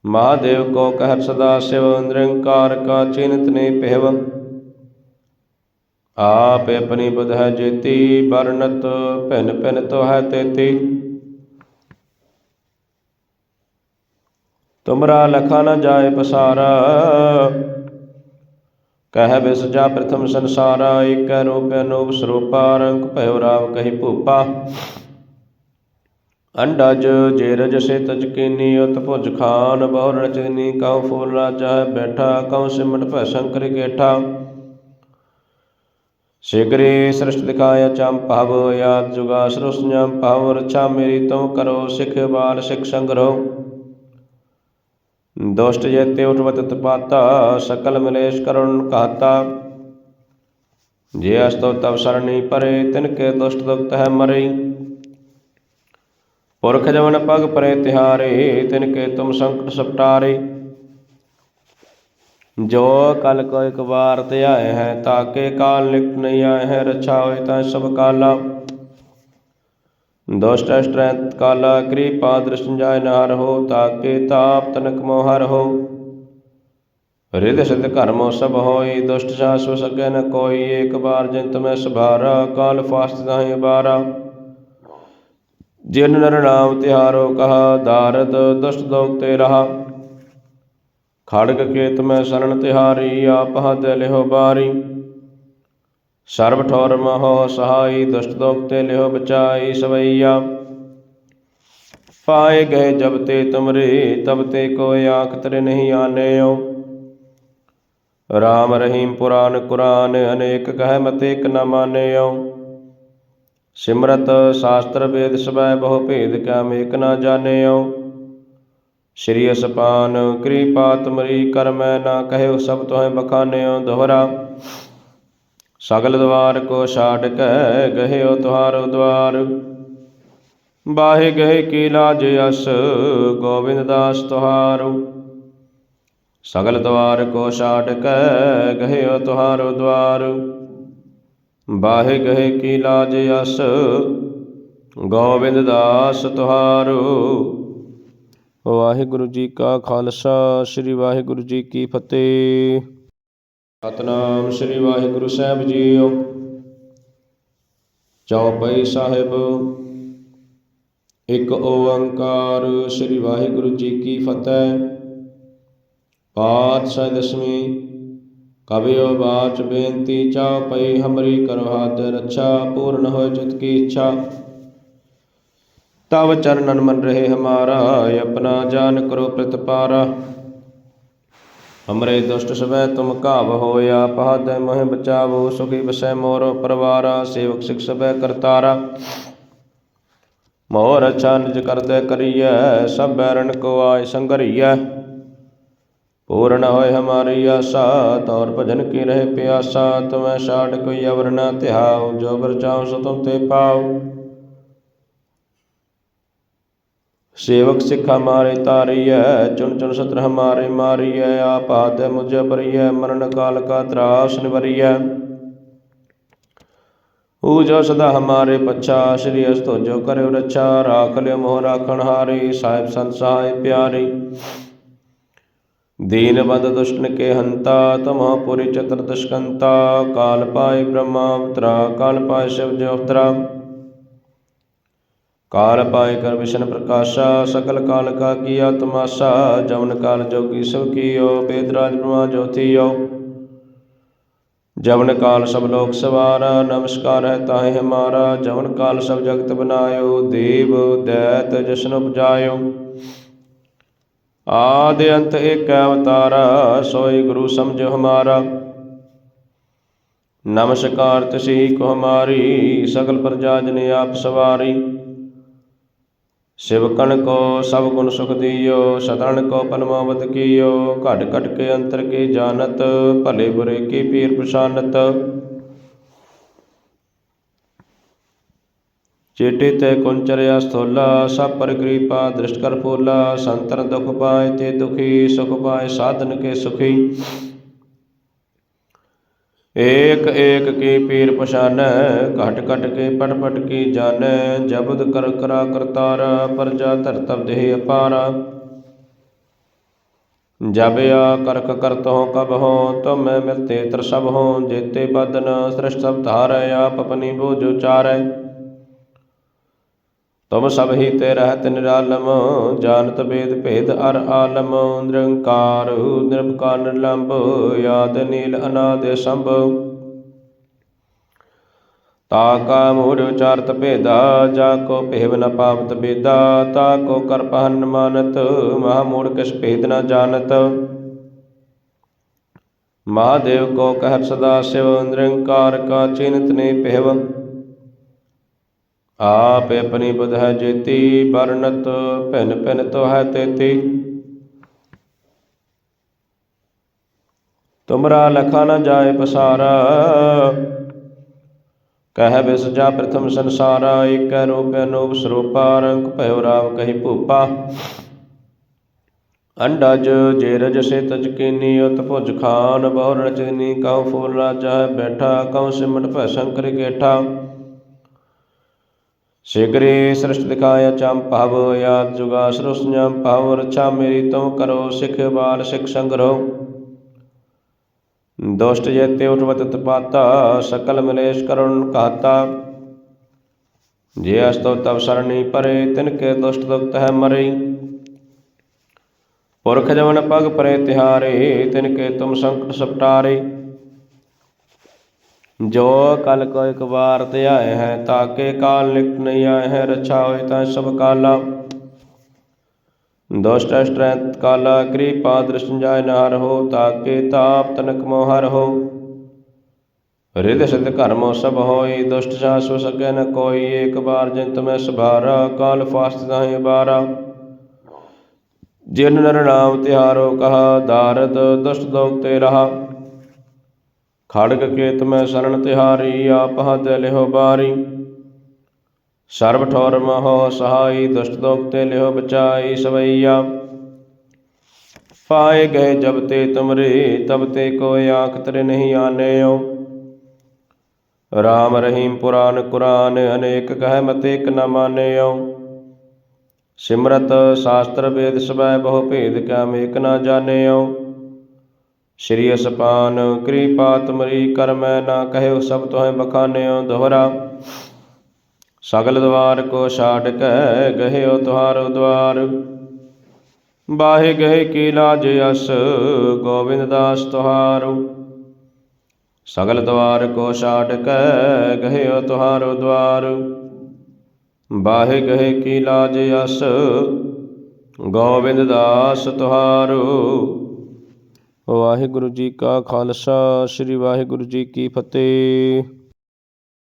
ਮਹਾਦੇਵ ਕੋ ਕਹਿ ਸਦਾ ਸਿਵ, ਨਿਰੰਕਾਰ ਕਾ ਚਿੰਤ ਨੇ ਭੇਵ। ਆਪ ਆਪਣੀ ਬੁਧ ਹੈ ਜੇਤੀ ਵਰਨਤ ਭਿਨ ਭਿਨ ਤੋ ਹੈ ਤੇਤੀ। ਤੁਮਰਾ ਲਖਾ ਨ ਜਾਏ ਪਸਾਰਾ, ਕਹਿ ਬਿਸ ਜਾ ਪ੍ਰਥਮ ਸੰਸਾਰਾ, ਏਕੈ ਰੂਪ ਅਨੂਪ ਸਰੂਪਾ, ਰੰਗ ਭਇਓ ਰਾਵ ਕਹੀ ਭੂਪਾ। ਅੰਡਜ ਜੇ ਰਜ ਸੇ ਤਜ ਕੀਨੀ, ਉਤ ਭੁਜ ਖਾਨ ਬਹੁ ਰਚਨੀ ਕਉ ਫੂਲ ਰਾਜਾ ਬੈਠਾ, ਕਉ ਸਿਮਟ ਭੈ ਸ਼ੰਕਰ ਕੇਠਾ ਸਿਗਰੇ ਸ੍ਰਿਸ਼ਟ ਦਿਖਾਇਆ ਚੰਪਾਵ ਯਾਦ ਜੁਗਾ ਸਰੁਸਨਯਮ ਭਵ, ਰਛਾ ਮੇਰੀ ਤੁਮ ਕਰੋ ਸਿਖ ਬਾਲ ਸਿਖ ਸੰਗਰੋ। ਦੁਸ਼ਟ ਜੇਤੇ ਉਠਵਤ ਤਪਾਤਾ, ਸਕਲ ਮਲੇਸ਼ ਕਰੁਣ ਕਹਾਤਾ। ਜੇ ਅਸਤੋ ਤਵ ਸਰਣੀ ਪਰੇ, ਤਿਨ ਕੇ ਦੁਸ਼ਟ ਦੁਖਤ ਹੈ ਮਰੇ। ਪੁਰਖ ਜਵਨ ਪਗ ਪਰੇ ਤਿਹਾਰੇ, ਤਿਨ ਕੇ ਤੁਮ ਸੰਕਟ ਸਪਟਾਰੇ। ਜੋ ਕਲ ਕੋ ਇਕ ਵਾਰ ਧਿਆਏ ਹੈ, ਤਾਕੇ ਕਾਲ ਲਿਖਤ ਨਹੀਂ ਆਏ ਹੈ, ਰਛਾ ਹੋਏ ਤਾਂ ਸਭ ਕਾਲਾ। ਦੁਸ਼ਟ ਅਸ਼ਟਰੈਂਤ ਕਾਲਾ, ਕਿਰਪਾ ਦ੍ਰਿਸ਼ ਜਾਇ ਨਾਰ ਹੋ, ਤਾਕੇ ਤਾਪ ਤਨਕ ਮੋਹ ਹੋ। ਰਿਦ ਸਿਧ ਕਰਮੋ ਸਭ ਹੋਈ, ਦੁਸ਼ਟ ਸਾਸੁ ਸਕੈ ਨ ਕੋਈ, ਏਕ ਬਾਰ ਜਿਨ ਤਮੈ ਸਭਾਰਾ ਕਾਲ ਫਾਸਤ ਤਾਹੀ ਬਾਰਾ। ਜਿਨ ਨਰ ਨਾਮ ਤਿਹਾਰੋ ਕਹਾ, ਦਾਰਦ ਦੁਸ਼ਟ ਦੋਖ ਤੇ ਰਹਾ। ਖੜਗ ਕੇਤ ਮੈਂ ਸ਼ਰਨ ਤਿਹਾਰੀ, ਆਪ ਹਦ ਲਿਹੋ ਬਾਰੀ। ਸਰਬ ਠੌਰ ਮਹੋ ਸਹਾਈ, ਦੁਸ਼ਟ ਦੋਖ ਤੇ ਲਿਹੋ ਬਚਾਈ ਸਵਈਆ। ਪਾਏ ਗਏ ਜਬ ਤੇ ਤੁਮਰੇ, ਤਬ ਤੇ ਕੋਇ ਆਖ ਤਰੇ ਨਹੀਂ ਆਨੇਓ ਰਾਮ ਰਹੀਮ ਪੁਰਾਨ ਕੁਰਾਨ, ਅਨੇਕ ਕਹਿ ਮਤੇ ਇਕ ਨ ਮਾਨੇਓ ਸਿਮਰਤ, ਸ਼ਾਸਤਰ, ਵੇਦ ਸਬੈ ਬਹੁ ਭੇਦ ਕਿਆ ਮੇਕ ਨ ਜਾਣਿਓ ਸ਼੍ਰੀ ਅਸਪਾਨ, ਕਿਰਪਾ ਤੁਮਰੀ ਕਰ ਨਾ ਕਹਿਓ ਸਭ ਤੋਹੈ ਬਖਾਨਿਓ ਦੋਹਰਾ। ਸਗਲ ਦਵਾਰ ਕੋ ਛਾੜ ਕੈ ਗਹਿਓ ਤੁਹਾਰੋ ਦਵਾਰ। ਬਾਹੇ ਗਏ ਕੀ ਲਾਜ ਅਸ, ਗੋਬਿੰਦ ਦਾਸ ਤੁਹਾਰੋ। ਸਗਲ ਦਵਾਰ ਕੋ ਛਾੜ ਕੈ ਗਹਿਓ ਤੁਹਾਰੋ ਦਵਾਰ। ਬਾਹੇ ਗਏ ਕੀ ਲਾਜ ਅਸ, ਗੋਬਿੰਦ ਦਾਸ ਤੁਹਾਰੋ। ਵਾਹਿਗੁਰੂ ਜੀ ਕਾ ਖਾਲਸਾ, ਸ੍ਰੀ ਵਾਹਿਗੁਰੂ ਜੀ ਕੀ ਫਤਿਹ। ਸਤਨਾਮ ਸ੍ਰੀ ਵਾਹਿਗੁਰੂ ਸਾਹਿਬ ਜੀਓ। ਚੌਪਈ ਸਾਹਿਬ। ਇੱਕ ਓੰਕਾਰ ਸ੍ਰੀ ਵਾਹਿਗੁਰੂ ਜੀ ਕੀ ਫਤਿਹ। ਪਾਤਸ਼ਾਹ ਦਸਵੀਂ ਕਬਿਓ ਬਾਚ ਬੇਨਤੀ ਚਾਉ ਪਈ, ਹਮਰੀ ਕਰੋ ਹੱਥ ਰੱਛਾ ਪੂਰਨ ਹੋਏ ਚਿਤ ਕੀ ਇੱਛਾ। ਤਵ ਚਰਨਨ ਮਨ ਰਹੇ ਹਮਾਰਾ, ਆਪਣਾ ਜਾਨ ਕਰੋ ਪ੍ਰਤਪਾਰਾ। ਹਮਰੇ ਦੁਸ਼ਟ ਸਵੈ ਤੁਮ ਘਾਵ ਹੋਇਆ ਪਹਦ ਮਹਿ ਬਚਾਵੋ, ਸੁਖੀ ਬਸੈ ਮੋਰ ਪਰਵਾਰਾ, ਸੇਵਕ ਸਿਖ ਸਭੈ ਕਰਤਾਰਾ। ਮੋਰ ਅੱਛਾ ਨਿਜ ਕਰਦੇ ਕਰੀਐ, ਸਭ ਬੈਰਨ ਕੋ ਆਇ ਸੰਗਰੀਐ। ਪੂਰਨ ਹੋਏ ਹਮਾਰੀ ਆਸਾ, ਤੌਰ ਭਜਨ ਕੀ ਰਹੇ ਪਿਆਸਾ, ਤੁਮੈ ਛਾੜ ਕੋਈ ਅਵਰ ਨ ਧਿਆਉ ਜੋ ਬਰ ਸੋ ਤੁਮ ਤੇ ਪਾਉ ਸੇਵਕ ਸਿੱਖ ਹਮਾਰੇ ਤਾਰੀਐ, ਚੁਣ ਚੁਣ ਸਤਰ ਹਮਾਰੇ ਮਾਰੀਐ, ਆਪ ਹਾਥ ਮੁਝ ਪਰੀਐ ਮਰਨ ਕਾਲ ਕਾ ਤਰਾਸ ਨਿਵਰੀਐ। ਊ ਜੋ ਸਦਾ ਹਮਾਰੇ ਪਛਾ, ਸ਼੍ਰੀ ਅਸਤੋ ਜੋ ਕਰਿਓ ਰੱਛਾ, ਰਾਖ ਲਿਓ ਮੋਹ ਰਾਖਣ ਹਾਰੀ, ਸਾਹਿਬ ਸੰਤ ਸਹਾਇ ਪਿਆਰੀ। ਦੀਨ ਬੰਦ ਦੁਸ਼ਟਨ ਕੇ ਹੰਤਾ ਤਮਹ ਪੁਰੀ ਚਤਰ ਦਸ਼ਕੰਤਾ, ਕਾਲ ਪਾਏ ਬ੍ਰਹਮਾ ਅਵਤਰਾ ਕਾਲ ਪਾਏ ਸ਼ਿਵ ਜੋ ਅਵਤਰਾ ਕਾਲ ਪਾਏ ਕਰ ਵਿਸ਼ਨ ਪ੍ਰਕਾਸ਼ਾ, ਸਕਲ ਕਾਲ ਕਾ ਕੀਆ ਤਮਾਸ਼ਾ ਜਵਨ ਕਾਲ ਜੋਗੀ ਸਭ ਕੀਓ, ਬੇਦ ਬ੍ਰਹਮਾ ਜੋਤੀਓ। ਜਵਨ ਕਾਲ ਸਭ ਲੋਕ ਸਵਾਰਾ, ਨਮਸਕਾਰ ਹੈ ਤਾਹੇ ਹਮਾਰਾ ਜਵਨ ਕਾਲ ਸਭ ਜਗਤ ਬਨਾਇਓ, ਦੇਵ ਦੈਤ ਜਸ਼ਨ ਉਪਜਾਇਓ। ਆਦਿ ਅੰਤ ਏਕ ਅਵਤਾਰਾ, ਸੋਈ ਗੁਰੂ ਸਮਝੋ ਹਮਾਰਾ। ਨਮਸਕਾਰ ਤਸੀ ਕੋ ਹਮਾਰੀ ਸਗਲ ਪ੍ਰਜਾ ਜਨ ਆਪ ਸਵਾਰੀ। ਸਿਵਕਣ ਕੋ, ਸਭ ਗੁਣ ਸੁਖ ਦੀਓ ਸਤਨ ਕੋ ਪਰਮਾਵਤ ਕੀਓ, ਘਟ ਘਟ ਕੇ ਅੰਤਰ ਕੀ ਜਾਣਤ, ਭਲੇ ਬੁਰੇ ਕੀ ਪੀਰ ਪ੍ਰਸ਼ਾਨਤ ਚੇਟੇ ਤੇ ਕੁੰਚਰਿਆ ਸਥੋਲਾ, ਸਭ ਪਰ ਕਿਰਪਾ ਦ੍ਰਿਸ਼ਟ ਕਰ ਫੋਲਾ, ਸੰਤਨ ਦੁਖ ਪਾਏ ਤੇ ਦੁਖੀ, ਸੁਖ ਪਾਏ ਸਾਧਨ ਕੇ ਸੁਖੀ। ਏਕ ਏਕ ਕੀ ਪੀਰ ਪਛਾਨੈ, ਘਟ ਘਟ ਕੇ ਪਟ ਪਟ ਕੀ ਜਾਣੈ, ਜਬਦ ਕਰ ਕਰਾ ਕਰਤਾਰਾ, ਪਰਜਾ ਧਰਤਵ ਦੇਹ ਅਪਾਰਾ। ਜਬ ਆ ਕਰਕ ਕਰਤ ਹੋ ਕਬ ਹੋ ਤੁਮ ਮਿਲਤੇ ਤਰ ਸਭ ਹੋ ਜੇਤੇ ਬਦਨ ਸ੍ਰਿਸ਼ਟ ਸਭ ਧਾਰੈ, ਆਪ ਆਪਣੀ ਬੋਝ ਉਚਾਰੈ। ਤੁਮ ਸਭ ਹੀ ਤੇ ਰਹਿਤ ਨਿਰਾਲਮ, ਜਾਣਤ ਵੇਦ ਭੇਦ ਅਰ ਆਲਮ, ਨਿਰੰਕਾਰ, ਨਿਰਭਕਾਰ, ਨਿਰਲੰਭ, ਆਦ, ਨੀਲ, ਅਨਾਦ ਸੰਭ ਤਾ ਕਾ ਮੂੜ ਉਚਾਰਤ ਭੇਦਾ, ਜਾ ਕੋ ਭੇਵ ਨ ਪਾਵਤ ਬੇਦਾ, ਤਾ ਕੋ ਕਰ ਮਾਨਤ, ਮਹਾ ਮੂੜ ਕਿਸ ਭੇਦ ਨ ਜਾਣਤ। ਮਹਾਦੇਵ ਕੋ ਕਹਿ ਸਦਾ ਸਿਵ, ਨਿਰੰਕਾਰ ਕਾ ਚਿੰਤ ਨੇ ਪਹਿਵ ਆਪ ਆਪਣੀ ਬੁਧ ਹੈ ਜੇਤੀ ਵਰਨਤ ਭਿਨ ਭਿਨ ਤੋ ਹੈ ਤੇਤੀ। ਤੁਮਰਾ ਲਖਾ ਨ ਜਾਏ ਪਸਾਰਾ, ਕਹਿ ਬਿਸ ਪ੍ਰਥਮ ਸੰਸਾਰਾ, ਏਕੈ ਰੂਪ ਅਨੂਪ ਸਰੂਪਾ, ਰੰਗ ਭਇਓ ਰਾਵ ਕਹੀ ਭੂਪਾ। ਅੰਡਜ ਜੇਰਜ ਸੇ ਤਜ ਕੀਨੀ, ਉਤ ਭੁਜ ਖਾਨ, ਬਹੁ ਰਚਨੀ, ਕਉ ਫੂਲ ਰਾਜਾ ਬੈਠਾ, ਕਉ ਸਿਮਟ ਭੈ ਸ਼ੰਕਰ ਗੇਠਾ। ਸਿਗਰੇ ਸ੍ਰਿਸ਼ਟ ਦਿਖਾਇਆ ਚੰਪਾਵ ਆਦ ਜੁਗਾ ਸਰੁਸਨਯ ਪਾਵ ਰਛਾ ਮੇਰੀ ਤੁਮ ਕਰੋ, ਸਿਖ ਬਾਲ ਸਿਖ ਸੰਗਰੋ। ਦੁਸ਼ਟ ਜੇਤੇ ਉਠਵਤ ਤਪਾਤਾ, ਸਕਲ ਮਲੇਸ਼ ਕਰੁਣ ਕਹਾਤਾ। ਜੇ ਅਸਤੋ ਤਵ ਸਰਣੀ ਪਰੇ, ਤਿਨ ਕੇ ਦੁਸ਼ਟ ਦੁਖਤ ਹੈ ਮਰੇ। ਪੁਰਖ ਜਵਨ ਪਗ ਪਰੇ ਤਿਹਾਰੇ, ਤਿਨ ਕੇ ਤੁਮ ਸੰਕਟ ਸਪਟਾਰੇ। ਜੋ ਕਲ ਕੋ ਇੱਕ ਵਾਰ ਧਿਆਏ ਹੈ ਤਾਕੇ ਕਾਲ ਨਿਕਟ ਨਹੀਂ ਆਏ ਹੈ, ਰਛਾ ਹੋਏ ਤਾਂ ਸਭ ਕਾਲਾ। ਦੁਸ਼ਟ ਅਸ਼ਟਰੈਤ ਕਾਲਾ, ਕਿਰਪਾ ਦ੍ਰਿਸ਼ਨ ਜਾਇ ਨਾਰ ਹੋ ਤਾਕੇ ਤਾਪ ਤਨਕ ਮੋਹਰ ਹੋ। ਰਿਦ ਸਿਧ ਕਰਮੋ ਸਭ ਹੋਈ ਦੁਸ਼ਟ ਸਾਸੁ ਸਕੇ ਨ ਕੋਈ ਏਕ ਬਾਰ ਜਿਨ ਤਮੈ ਸਭਾਰਾ, ਕਾਲ ਫਾਸਤ ਤਾਹੇ ਬਾਰਾ। ਜਿਨ ਨਰ ਨਾਮ ਤਿਹਾਰੋ ਕਹਾ ਦਾਰਦ ਦੁਸ਼ਟ ਦੋਗ ਤੇ ਰਹਾ। ਖੜਗ ਕੇਤ ਮੈਂ ਸਰਣ ਤਿਹਾਰੀ, ਆਪ ਹੱਥ ਲਿਹੋ ਬਾਰੀ। ਸਰਬ ਠੌਰ ਮਹੋ ਸਹਾਈ, ਦੁਸ਼ਟ ਦੋਗ ਤੇ ਲਿਹੋ ਬਚਾਈ ਸਵਈਆ। ਪਾਏ ਗਏ ਜਬ ਤੇ ਤੁਮਰੇ, ਤਬ ਤੇ ਕੋਈ ਆਖ ਤਰੇ ਨਹੀਂ ਆਨੇਓ ਰਾਮ ਰਹੀਮ ਪੁਰਾਨ ਕੁਰਾਨ, ਅਨੇਕ ਕਹਿ ਮਤ ਇਕ ਨ ਮਾਨਿਓ ਸਿਮਰਤ, ਸ਼ਾਸਤਰ ਵੇਦ ਸਬੈ ਬਹੁ ਭੇਦ ਕਿਆ ਮੇਕ ਨ ਜਾਣਿਓ ਸ਼੍ਰੀ ਅਸਪਾਨ, ਕਿਰਪਾ ਤੁਮਰੀ ਕਰ ਨਾ ਕਹਿਓ ਸਭ ਤੋਹੈ ਬਖਾਨਿਓ ਦੋਹਰਾ। ਸਗਲ ਦਵਾਰ ਕੋ ਛਾੜ ਕੇ ਗਹਿਓ ਤੁਹਾਰੋ ਦਵਾਰ। ਬਾਹੇ ਗਏ ਕੀ ਲਾਜ ਅਸ, ਗੋਬਿੰਦ ਦਾਸ ਤੁਹਾਰੋ। ਸਗਲ ਦਵਾਰ ਕੋ ਛਾੜ ਕੇ ਗਹਿਓ ਤੁਹਾਰੋ ਦਵਾਰ। ਬਾਹੇ ਗਏ ਕੀ ਲਾਜ ਅਸ, ਗੋਬਿੰਦ ਦਾਸ ਤੁਹਾਰੋ। ਵਾਹਿਗੁਰੂ ਜੀ ਕਾ ਖਾਲਸਾ, ਸ੍ਰੀ ਵਾਹਿਗੁਰੂ ਜੀ ਕੀ ਫਤਿਹ।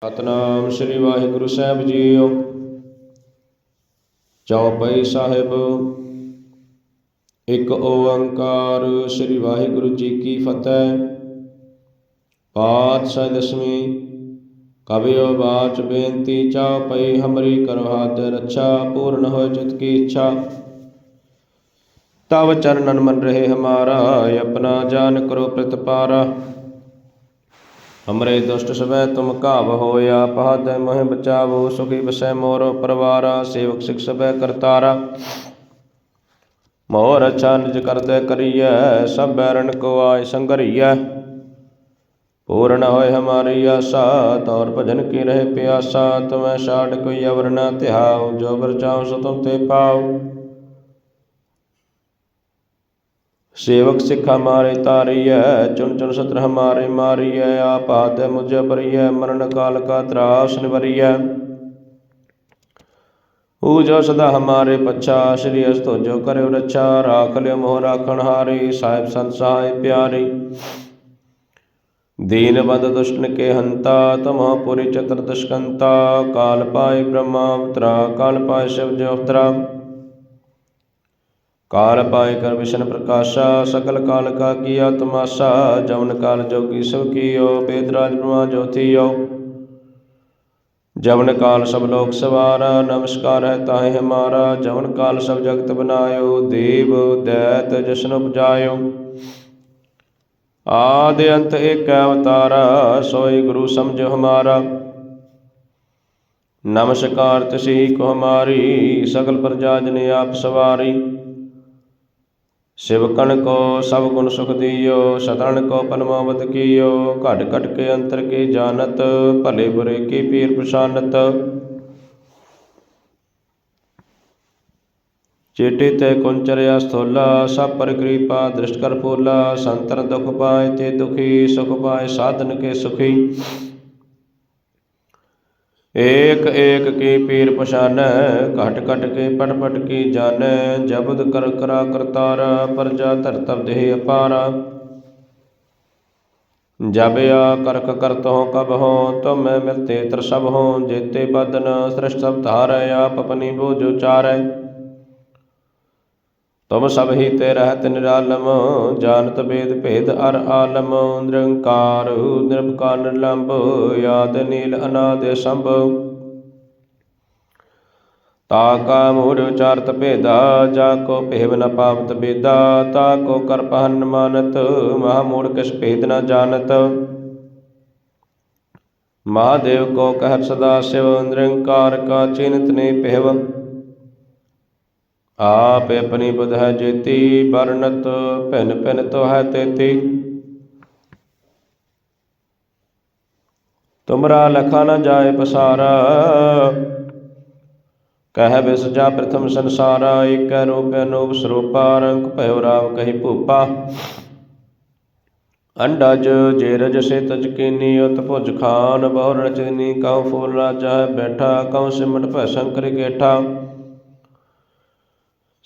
ਸਤਨਾਮ, ਸ੍ਰੀ ਵਾਹਿਗੁਰੂ ਸਾਹਿਬ ਜੀਓ। ਚੌਪਈ ਸਾਹਿਬ। ਇੱਕ ਓੰਕਾਰ, ਸ੍ਰੀ ਵਾਹਿਗੁਰੂ ਜੀ ਕੀ ਫਤਿਹ। ਪਾਤਸ਼ਾਹ ਦਸਵੀਂ ਕਬਿਓ ਬਾਚ ਬੇਨਤੀ ਪਈ ਹਮਰੀ ਕਰੋ ਰੱਛਾ ਪੂਰਨ ਹੋਇ ਚਿਤ ਕੀ ਇੱਛਾ। ਤਵ ਚਰਨਨ ਮਨ ਰਹੇ ਹਮਾਰਾ ਆਪਣਾ ਜਾਨ ਕਰੋ ਪ੍ਰਤਪਾਰਾ ਹਮਰੇ ਦੁਸ਼ਟ ਸਵੈ ਤੁਮ ਘਾਵ ਹੋਇਆ ਪਹਦ ਮੋਹਿ ਬਚਾਵੋ ਸੁਖੀ ਬਸੈ ਮੋਰ ਪਰਵਾਰਾ ਸੇਵਕ ਸਿਖ ਸਭੈ ਕਰਤਾਰਾ ਮੋਰ ਅੱਛਾ ਨਿਜ ਕਰਤੇ ਕਰੀਐ ਸਭ ਬੈਰਨ ਕੋ ਆਇ ਸੰਗਰੀਐ ਪੂਰਨ ਹੋਏ ਹਮਾਰੀ ਆਸਾ ਤੌਰ ਭਜਨ ਕੀ ਰਹੇ ਪਿਆਸਾ ਤੁਮੈ ਛਾੜ ਕੋਈ ਅਵਰ ਨ ਧਿਆਉ ਜੋ ਬਰ ਚਾਉ ਸੋ ਤੁਮ ਤੇ ਪਾਉ ਸੇਵਕ ਸਿੱਖ ਹਮਾਰੇ ਤਾਰੀਐ, ਚੁਣ ਚੁਣ ਸਤਰ ਹਮਾਰੇ ਮਾਰੀਐ, ਆਪ ਹਾਥ ਮੁਝ ਬਰੀਐ ਮਰਨ ਕਾਲ ਕਾ ਤਰਾਸ ਨਿਵਰੀਐ। ਊ ਜੋ ਸਦਾ ਹਮਾਰੇ ਪਛਾ, ਸ਼੍ਰੀ ਅਸਤੋ ਜੋ ਕਰਿਓ ਰੱਛਾ, ਰਾਖ ਲਿਓ ਮੋਹ ਰਾਖਣ ਹਾਰੀ, ਸਾਹਿਬ ਸੰਤ ਸਹਾਇ ਪਿਆਰੀ। ਦੀਨ ਬੰਦ ਦੁਸ਼ਟਨ ਕੇ ਹੰਤਾ ਤਮਹ ਪੁਰੀ ਚਤਰ ਦਸ਼ਕੰਤਾ, ਕਾਲ ਪਾਏ ਬ੍ਰਹਮਾ ਅਵਤਰਾ ਕਾਲ ਪਾਏ ਸ਼ਿਵ ਜੋ ਅਵਤਰਾ ਕਾਲ ਪਾਏ ਕਰ ਵਿਸ਼ਨ ਪ੍ਰਕਾਸ਼ਾ, ਸਕਲ ਕਾਲ ਕਾ ਕੀਆ ਤਮਾਸਾ ਜਮਨ ਕਾਲ ਜੋਗੀ ਸਭ ਕੀਓ ਬੇਦ ਰਾਜ ਬ੍ਰਹਮਾ ਜੋਤੀਓ। ਜਮਨ ਕਾਲ ਸਭ ਲੋਕ ਸਵਾਰਾ, ਨਮਸਕਾਰ ਹੈ ਤਾਹੇ ਹਮਾਰਾ ਜਮਨ ਕਾਲ ਸਭ ਜਗਤ ਬਨਾਇਓ, ਦੇਵ ਦੈਤ ਜਸ਼ਨ ਉਪਜਾਇਓ। ਆਦ ਅੰਤ ਏਕ ਅਵਤਾਰਾ, ਸੋਈ ਗੁਰੂ ਸਮਝੋ ਹਮਾਰਾ। ਨਮਸਕਾਰ ਤਸੀ ਕੋ ਹਮਾਰੀ ਸਗਲ ਪ੍ਰਜਾ ਜਨ ਆਪ ਸਵਾਰੀ। ਸਿਵਕਣ ਕੋ, ਸਭ ਗੁਣ ਸੁਖ ਦੀਓ ਸਤਰਨ ਕੋ ਪਨਮਵਤ ਕੀਓ, ਘਟ ਘਟ ਕੇ ਅੰਤਰ ਕੀ ਜਾਣਤ, ਭਲੇ ਬੁਰੇ ਕੀ ਪੀਰ ਪ੍ਰਸ਼ਾਨਤ ਚੇਟੇ ਤੇ ਕੁੰਚਰਿਆ ਸਥੋਲਾ, ਸਭ ਪਰ ਕਿਰਪਾ ਦ੍ਰਿਸ਼ਟ ਕਰ ਫੋਲਾ ਸੰਤਨ ਦੁਖ ਪਾਏ ਤੇ ਦੁਖੀ, ਸੁਖ ਪਾਏ ਸਾਧਨ ਕੇ ਸੁਖੀ। ਏਕ ਏਕ ਕੀ ਪੀਰ ਪਛਾਨੈ, ਘਟ ਘਟ ਕੇ ਪਟ ਪਟ ਕੀ ਜਾਣੈ, ਜਬਦ ਕਰ ਕਰਾ ਕਰਤਾਰਾ, ਪਰਜਾ ਧਰਤਵ ਦੇਹ ਅਪਾਰਾ। ਜਬ ਆ ਕਰਕ ਕਰਤੋ ਕਬ ਹੋ ਤੁਮੈ ਮਿਲਤੇ ਤਰ ਸਭ ਹੋ, ਜੇਤੇ ਬਦਨ ਸ੍ਰਿਸ਼ਟ ਸਭ ਧਾਰੈ, ਆਪ ਆਪਣੀ ਬੋਝ ਉਚਾਰੈ। ਤੁਮ ਸਭ ਹੀ ਤੇ ਰਹਿਤ ਨਿਰਾਲਮ, ਜਾਣਤ ਵੇਦ ਭੇਦ ਅਰ ਆਲਮ, ਨਿਰੰਕਾਰ ਨਿਰਭਕਾਰ ਨਿਰਲੰਭ ਯਾਦ ਨੀਲ ਅਨਾਦ ਸੰਭ। ਤਾ ਕਾ ਮੂੜ ਉਚਾਰਤ ਭੇਦਾ, ਜਾ ਕੋ ਭੇਵ ਨ ਪਾਵਤ ਬੇਦਾ, ਤਾ ਕੋ ਕਰ ਮਾਨਤ, ਮਹਾ ਮੂੜ ਕਿਸ ਭੇਦ ਨ ਜਾਣਤ। ਮਹਾਦੇਵ ਕੋ ਕਹਿ ਸਦਾ ਸਿਵ, ਨਿਰੰਕਾਰ ਕਾ ਚਿੰਤ ਨੇ ਭੇਵ। ਆਪ ਆਪਣੀ ਬੁਧ ਹੈ ਜੇਤੀ ਵਰਨਤ ਭਿਨ ਭਿਨ ਤੋ ਹੈ ਤੇਤੀ। ਤੁਮਰਾ ਲਖਾ ਨ ਜਾਏ ਪਸਾਰਾ। ਕਹਿ ਬਿਸਜਾ ਪ੍ਰਥਮ ਸੰਸਾਰਾ, ਏਕੈ ਰੂਪ ਅਨੂਪ ਸਰੂਪਾ, ਰੰਗ ਭਇਓ ਰਾਵ ਕਹੀ ਭੂਪਾ। ਅੰਡਜ ਜੇ ਰਜ ਸੇ ਤਜ ਕੀਨੀ, ਉਤ ਭੁਜ ਖਾਨ ਬਹੁ ਰਚਨੀ ਕਉ ਫੂਲ ਰਾਜਾ ਬੈਠਾ, ਕਉ ਸਿਮਟ ਭੈ ਸ਼ੰਕਰ ਕੇਠਾ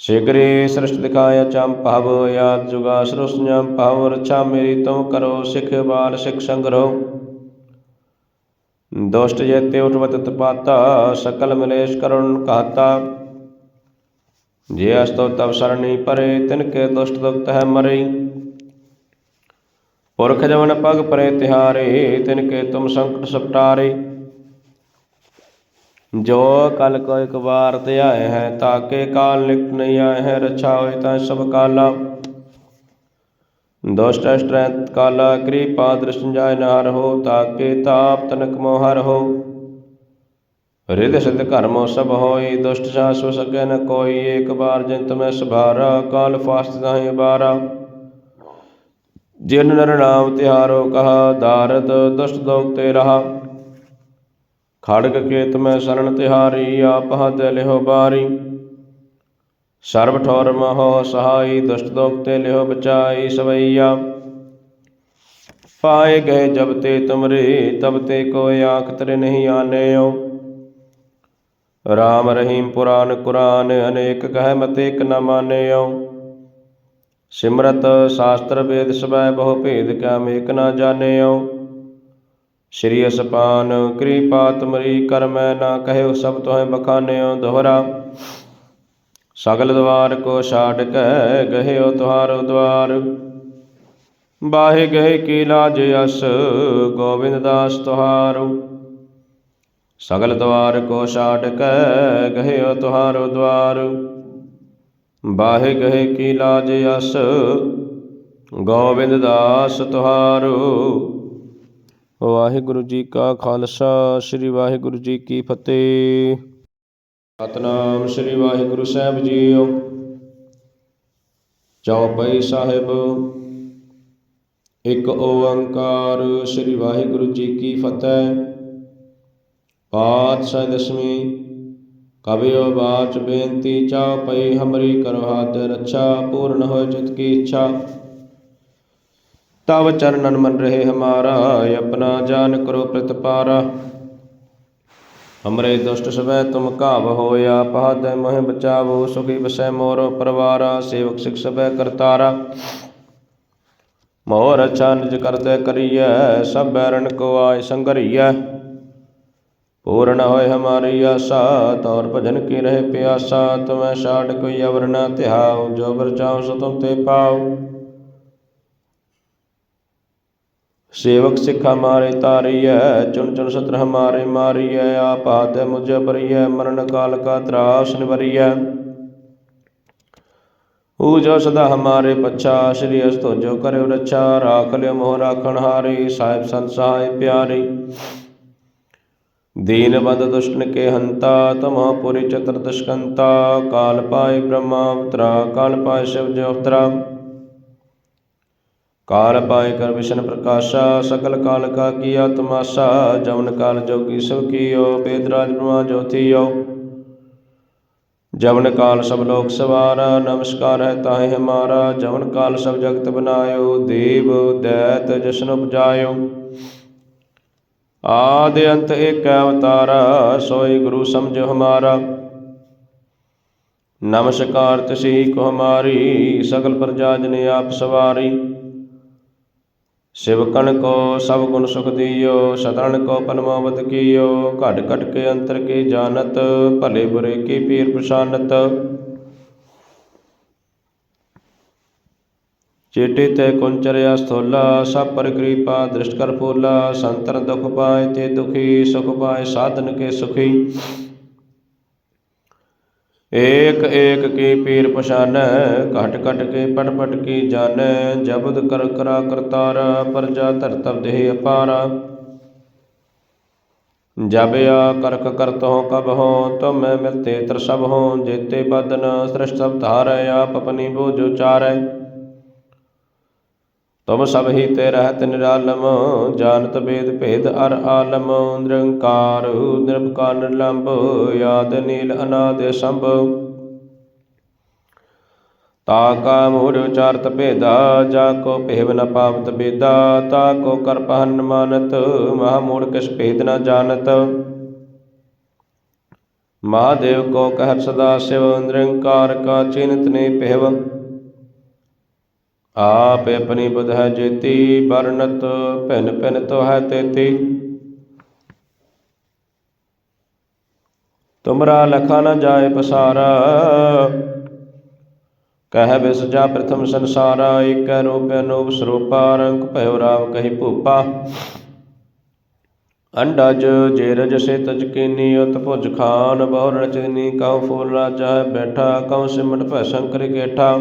ਸ਼ਿਗਰੇ ਸ੍ਰਿਸ਼ਟ ਦਿਖਾਇਆ ਚੰਪਵ ਯਾਦ ਜੁਗਾ ਸਰੁਸ ਜਮ ਰਛਾ ਮੇਰੀ ਤੁਮ ਕਰੋ, ਸਿਖ ਬਾਲ ਸਿਖ ਸੰਗਰੋ। ਦੁਸ਼ਟ ਜੇਤੇ ਉਠਵਤ ਤਪਾਤਾ, ਸਕਲ ਮਲੇਸ਼ ਕਰੁਣ ਕਹਾਤਾ। ਜੇ ਅਸਤੋ ਤਵ ਸਰਣੀ ਪਰੇ ਤਿਨ ਕੇ ਦੁਸ਼ਟ ਦੁਖਤ ਹੈ ਮਰੇ। ਪੁਰਖ ਜਵਨ ਪਗ ਪਰੇ ਤਿਹਾਰੇ ਤਿਨ ਕੇ ਤੁਮ ਸੰਕਟ ਸਪਟਾਰੇ। ਜੋ ਕਲ ਕੋ ਇਕ ਵਾਰ ਧਿਆਏ ਹੈ, ਤਾਕੇ ਕਾਲ ਲਿਖਤ ਨਹੀਂ ਆਏ ਹੈ, ਰਛਾ ਹੋਏ ਤਾਂ ਸਭ ਕਾਲਾ। ਦੁਸ਼ਟ ਅਸ਼ਟਰੈਤ ਕਾਲਾ, ਕਿਰਪਾ ਦ੍ਰਿਸ਼ਨ ਜਾਇ ਨਾਰ ਹੋ, ਤਾਕੇ ਤਾਪ ਤਨਕ ਮੋਹਰ ਹੋ। ਰਿਦ ਸਿਧ ਕਰਮੋ ਸਭ ਹੋਈ ਦੁਸ਼ਟ ਸਾਸ ਸਕੈ ਨ ਕੋਈ, ਏਕ ਬਾਰ ਜਿਨ ਮੈਂ ਸੁਭਾਰਾ, ਕਾਲ ਫਾਸਤ ਤਾਹੀ ਬਾਰਾ। ਜਿਨ ਨਰ ਨਾਮ ਤਿਹਾਰੋ ਕਹਾ ਦਾਰਦ ਦੁਸ਼ਟ ਦੋਗ ਤੇ ਰਹਾ। ਖੜਗ ਕੇਤ ਮੈਂ ਸਰਣ ਤਿਹਾਰੀ, ਆਪ ਹਦ ਲਿਹੋ ਬਾਰੀ। ਸਰਬ ਠੌਰ ਮਹੋ ਸਹਾਈ, ਦੁਸ਼ਟ ਦੋਗ ਤੇ ਲਿਹੋ ਬਚਾਈ ਸਵਈਆ। ਪਾਏ ਗਏ ਜਬ ਤੇ ਤੁਮਰੇ, ਤਬ ਤੇ ਕੋਈ ਆਖ ਤਰੇ ਨਹੀਂ ਆਨੇਓ ਰਾਮ ਰਹੀਮ ਪੁਰਾਨ ਕੁਰਾਨ, ਅਨੇਕ ਕਹਿ ਮਤੇ ਇਕ ਨ ਮਾਨਿਓ ਸਿਮਰਤ, ਸ਼ਾਸਤਰ, ਵੇਦ ਸਬੈ ਬਹੁ ਭੇਦ ਕਿਆ ਮੇਕ ਨਾ ਜਾਣਿਓ ਸ਼੍ਰੀ ਅਸਪਾਨ, ਕਿਰਪਾ ਤੁਮਰੀ ਕਰ ਨਾ ਕਹਿਓ ਸਭ ਤੋਹਿ ਬਖਾਨਿਓ ਦੋਹਰਾ। ਸਗਲ ਦਵਾਰ ਕੋ ਛਾੜ ਕੈ ਗਹਿਓ ਤੁਹਾਰੋ ਦਵਾਰ। ਬਾਹੇ ਗਏ ਕੀ ਲਾਜ ਅਸ ਗੋਬਿੰਦ ਦਾਸ ਤੁਹਾਰੋ। ਸਗਲ ਦਵਾਰ ਕੋ ਛਾੜ ਕੈ ਗਹਿਓ ਤੁਹਾਰੋ ਦਵਾਰ। ਬਾਹੇ ਗਏ ਕੀ ਲਾਜ ਅਸ ਗੋਬਿੰਦ ਦਾਸ ਤੁਹਾਰੋ। ਵਾਹਿਗੁਰੂ ਜੀ ਕਾ ਖਾਲਸਾ, ਸ੍ਰੀ ਵਾਹਿਗੁਰੂ ਜੀ ਕੀ ਫਤਿਹ। ਸਤਨਾਮ ਸ੍ਰੀ ਵਾਹਿਗੁਰੂ ਸਾਹਿਬ ਜੀਓ। ਚੌਪਈ ਸਾਹਿਬ। ਇੱਕ ਓੰਕਾਰ ਸ੍ਰੀ ਵਾਹਿਗੁਰੂ ਜੀ ਕੀ ਫਤਿਹ। ਪਾਤਸ਼ਾਹ ਦਸਵੀਂ ਕਬਿਓ ਬਾਚ ਬੇਨਤੀ ਚਾਉ ਪਈ, ਹਮਰੀ ਕਰੋ ਹਾਥ ਰੱਛਾ, ਪੂਰਨ ਹੋਏ ਜਿਤ ਕੀ ਇੱਛਾ। ਤਵ ਚਰਨਨ ਮਨ ਰਹੇ ਹਮਾਰਾ, ਆਪਣਾ ਜਾਨ ਕਰੋ ਪ੍ਰਤਪਾਰਾ। ਹਮਰੇ ਦੁਸ਼ਟ ਸਵੈ ਤੁਮ ਕਾਬ ਹੋਇਆ, ਪਹਦ ਮੋਹਿ ਬਚਾਵੋ, ਸੁਖੀ ਬਸੈ ਮੋਰੋ ਪਰਵਾਰਾ, ਸੇਵਕ ਸਿਖ ਸਭੈ ਕਰਤਾਰਾ। ਮੋਰ ਅੱਛਾ ਨਿਜ ਕਰਤੇ ਕਰੀਐ, ਸਭ ਬੈਰਨ ਕੋ ਆਇ ਸੰਗਰੀਐ। ਪੂਰਨ ਹੋਏ ਹਮਾਰੀ ਆਸਾ, ਤੌਰ ਭਜਨ ਕੀ ਰਹੇ ਪਿਆਸਾ ਤੁਮੈ ਛਾੜ ਕੋਈ ਅਵਰ ਨ ਧਿਆਉ ਜੋ ਬਰ ਚਾਉ ਸੋ ਤੁਮ ਤੇ ਪਾਉ। ਸੇਵਕ ਸਿੱਖ ਹਮਾਰੇ ਤਾਰੀਐ, ਚੁਣ ਚੁਣ ਸਤਰ ਹਮਾਰੇ ਮਾਰੀਐ, ਆਪ ਹਾਥ ਮੁਝ ਬਰੀਐ ਮਰਨ ਕਾਲ ਕਾ ਤਰਾਸ ਨਿਵਰੀਐ। ਊ ਸਦਾ ਹਮਾਰੇ ਪਛਾ, ਸ਼੍ਰੀ ਅਸਤੋ ਜੋ ਕਰਿਓ ਰੱਛਾ, ਰਾਖ ਲਿਓ ਮੋਹ ਰਾਖਣ ਹਾਰੀ, ਸਾਹਿਬ ਸੰਤ ਸਹਾਇ ਪਿਆਰੀ। ਦੀਨ ਬੰਦ ਦੁਸ਼ਟਨ ਕੇ ਹੰਤਾ ਤਮਹ ਪੁਰੀ ਚਤਰ ਦਸ਼ਕੰਤਾ, ਕਾਲ ਪਾਏ ਬ੍ਰਹਮਾ ਅਵਤਰਾ ਕਾਲ ਪਾਏ ਸ਼ਿਵ ਜੋ ਅਵਤਰਾ ਕਾਲ ਪਾਏ ਕਰ ਵਿਸ਼ਨ ਪ੍ਰਕਾਸ਼ਾ, ਸਕਲ ਕਾਲ ਕਾ ਕੀਆ ਤਮਾਸ਼ਾ ਜਮਨ ਕਾਲ ਜੋਗੀ ਸਭ ਕੀਓ, ਬੇਦ ਬ੍ਰਹਮਾ ਜੋਤੀਓ। ਜਮਨ ਕਾਲ ਸਭ ਲੋਕ ਸਵਾਰਾ, ਨਮਸਕਾਰ ਹੈ ਤਾਹੇ ਹਮਾਰਾ ਜਮਨ ਕਾਲ ਸਭ ਜਗਤ ਬਨਾਇਓ, ਦੇਵ ਦੈਤ ਜਸ਼ਨ ਉਪਜਾਇਓ। ਆਦ ਅੰਤ ਏਕ ਅਵਤਾਰਾ, ਸੋਈ ਗੁਰੂ ਸਮਝੋ ਹਮਾਰਾ। ਨਮਸਕਾਰ ਤਸੀ ਕੋ ਹਮਾਰੀ ਸਗਲ ਪ੍ਰਜਾ ਜਨ ਆਪ ਸਵਾਰੀ। ਸਿਵਕਣ ਕੋ, ਸਭ ਗੁਣ ਸੁਖ ਦੀਓ ਸਤਣ ਕੋ ਪਰਮਾਵਤ ਕੀਓ, ਘਟ ਘਟ ਕੇ ਅੰਤਰ ਕੀ ਜਾਣਤ, ਭਲੇ ਬੁਰੇ ਕੀ ਪੀਰ ਪਛਾਨਤ। ਚੇਟੇ ਤੈ ਕੁੰਚਰਿਆ ਸਥੋਲਾ, ਸਭ ਪਰ ਕਿਰਪਾ ਦ੍ਰਿਸ਼ਟ ਕਰ ਫੋਲਾ, ਸੰਤਰ ਦੁਖ ਪਾਏ ਤੇ ਦੁਖੀ, ਸੁਖ ਪਾਏ ਸਾਧਨ ਕੇ ਸੁਖੀ। ਏਕ ਏਕ ਕੀ ਪੀਰ ਪਛਾਨੈ, ਘਟ ਘਟ ਕੇ ਪਟ ਪਟ ਕੀ ਜਾਣੈ, ਜਬਦ ਕਰ ਕਰਾ ਕਰਤਾਰ, ਪਰਜਾ ਧਰਤਵ ਦੇਹ ਅਪਾਰਾ। ਜਬ ਆ ਕਰਕ ਕਰਤ ਹੋ ਕਬ ਹੋ ਤੁਮ ਮਿਲਤੇ ਤਰ ਹੋ ਜੇਤੇ ਬਦਨ ਸ੍ਰਿਸ਼ਟ ਸਭ ਧਾਰੈ, ਆਪ ਆਪਣੀ ਬੋਝ ਉਚਾਰੈ। ਤੁਮ ਸਭ ਹੀ ਤੇ ਰਹਿਤ ਨਿਰਾਲਮ, ਜਾਣਤ ਬੇਦ ਭੇਦ ਅਰ ਆਲਮ। ਨਿਰੰਕਾਰ, ਨਿਰਭਕਾਰ, ਨਿਰਲੰਭ, ਆਦ ਨੀਲ ਅਨਾਦ ਸੰਭ। ਤਾ ਕਾ ਮੂੜ ਉਚਾਰਤ ਭੇਦਾ, ਜਾ ਕੋ ਭੇਵ ਨ ਪਾਵਤ ਬੇਦਾ, ਤਾ ਕੋ ਕਰ ਮਾਨਤ, ਮਹਾ ਮੂੜ ਕਿਸ ਭੇਦ ਨ ਜਾਣਤ। ਮਹਾਦੇਵ ਕੋ ਕਹਿ ਸਦਾ ਸਿਵ, ਨਿਰੰਕਾਰ ਕਾ ਚਿੰਤ ਨੇ ਭੇਵ। ਆਪ ਆਪਣੀ ਬੁਧ ਹੈ ਜੇਤੀ ਬਰਨਤ ਭਿਨ ਭਿਨ ਤੋ ਹੈ ਤੇਤੀ। ਤੁਮਰਾ ਲਖਾ ਨ ਜਾਏ ਪਸਾਰਾ, ਕਹਿ ਬਿਸ ਜਾ ਪ੍ਰਥਮ ਸੰਸਾਰਾ, ਏਕੈ ਰੂਪ ਅਨੂਪ ਸਰੂਪਾ, ਰੰਗ ਭਇਓ ਰਾਮ ਕਹੀ ਭੂਪਾ। ਅੰਡਜ ਜੇ ਰਜ ਸੇ ਤਜ ਉਤ ਭੁਜ ਖਾਨ ਬਹੁ ਰਚਨੀ ਕਉ ਫੂਲ ਰਾਜਾ, ਬੈਠਾ, ਕਉ ਸਿਮਟ ਭੈ ਸ਼ੰਕਰ ਕੇਠਾ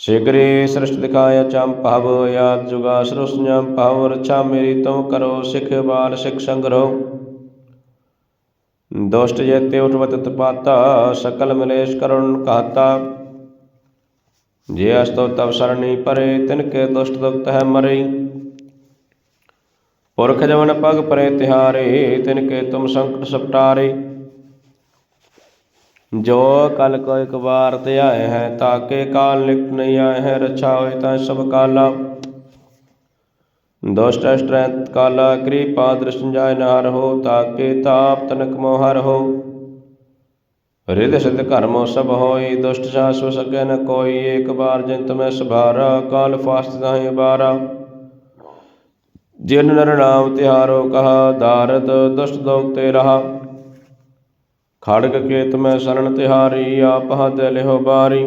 ਸਿਗਰੇ ਸ੍ਰਿਸ਼ਟ ਦਿਖਾਇਆ ਚੰਪ ਭਵ ਯਾਦ ਜੁਗਾ ਸਰੁਸਨਮ ਭਵ, ਰਛਾ ਮੇਰੀ ਤੁਮ ਕਰੋ, ਸਿਖ ਬਾਲ ਸਿਖ ਸੰਗਰੋ। ਦੁਸ਼ਟ ਜੇਤੇ ਉਠਵਤ ਤਪਾਤਾ, ਸਕਲ ਮਲੇਸ਼ ਕਰੁਣ ਕਹਾਤਾ ਜੇ ਅਸਤੋ ਤਵ ਸਰਣੀ ਪਰੇ, ਤਿਨ ਕੇ ਦੁਸ਼ਟ ਦੁਖਤ ਹੈ ਮਰੇ। ਪੁਰਖ ਜਵਨ ਪਗ ਪਰੇ ਤਿਹਾਰੇ, ਤਿਨ ਕੇ ਤੁਮ ਸੰਕਟ ਸਪਟਾਰੇ ਜੋ ਕਲ ਕੋ ਇਕ ਵਾਰ ਧਿਆਏ ਹੈ, ਤਾਕੇ ਕਾਲ ਲਿਖਤ ਨਹੀਂ ਆਏ ਹੈ, ਰਛਾ ਹੋਏ ਤਾਂ ਸਭ ਕਾਲਾ। ਦੁਸ਼ਟ ਅਸ਼ਟਰੈਂਤ ਕਾਲਾ, ਕਿਰਪਾ ਦ੍ਰਿਸ਼ਨ ਜਾਇ ਨਾਰ ਹੋ, ਤਾਕੇ ਤਾਪ ਤਨਕ ਮੋਹਰ ਹੋ। ਰਿਦ ਸਿਧ ਕਰਮੋ ਸਭ ਹੋਈ ਦੁਸ਼ਟ ਸਾਸੁ ਸਕੈ ਨ ਕੋਈ, ਏਕ ਬਾਰ ਜਿੰਤ ਮੈਂ ਸਭਾਰਾ ਕਾਲ ਫਾਸਤ ਨਾਹੀ ਬਾਰਾ ਜਿਨ ਨਰ ਨਾਮ ਤਿਹਾਰੋ ਕਹਾ, ਦਾਰਦ ਦੁਸ਼ਟ ਦੋਗ ਤੇ ਰਹਾ। ਖੜਗ ਕੇਤ ਮੈਂ ਸਰਣ ਤਿਹਾਰੀ, ਆਪ ਹਦ ਲਿਹੋ ਬਾਰੀ।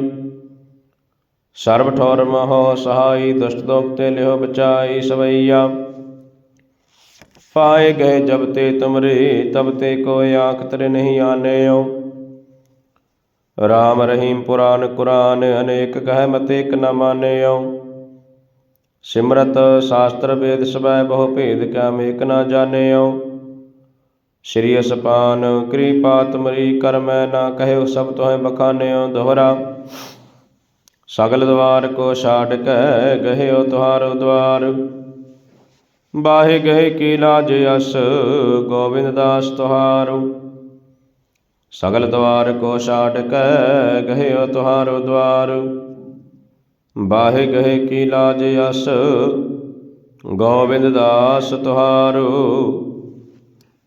ਸਰਬ ਠੌਰ ਮਹੋ ਸਹਾਈ, ਦੁਸ਼ਟ ਦੋਗ ਤੇ ਲਿਹੋ ਬਚਾਈ ਸਵਈਆ। ਪਾਏ ਗਏ ਜਬ ਤੇ ਤੁਮਰੇ, ਤਬ ਤੇ ਕੋਈ ਆਖ ਤਰੇ ਨਹੀਂ ਆਨੇਓ ਰਾਮ ਰਹੀਮ ਪੁਰਾਨ ਕੁਰਾਨ, ਅਨੇਕ ਕਹਿ ਮਤ ਇਕ ਨ ਮਾਨੇਓ ਸਿਮਰਤ, ਸ਼ਾਸਤਰ, ਵੇਦ ਸਬੈ ਬਹੁ ਭੇਦ ਕਿਆ ਮੇਕ ਨ ਜਾਣਿਓ ਸ਼੍ਰੀ ਅਸਪਾਨ, ਕਿਰਪਾ ਤੁਮਰੀ ਕਰ ਨਾ ਕਹਿਓ ਸਭ ਤੋਹੈ ਬਖਾਨਿਓ ਦੋਹਰਾ। ਸਗਲ ਦਵਾਰ ਕੋ ਛਾੜ ਕੈ ਗਹਿਓ ਤੁਹਾਰੋ ਦਵਾਰ। ਬਾਹੇ ਗਏ ਕੀ ਲਾਜ ਅਸ, ਗੋਬਿੰਦ ਦਾਸ ਤੁਹਾਰੋ। ਸਗਲ ਦਵਾਰ ਕੋ ਛਾੜ ਕੈ ਗਹਿਓ ਤੁਹਾਰੋ ਦਵਾਰ। ਬਾਹੇ ਗਏ ਕੀ ਲਾਜ ਅਸ, ਗੋਬਿੰਦ ਦਾਸ ਤੁਹਾਰੋ।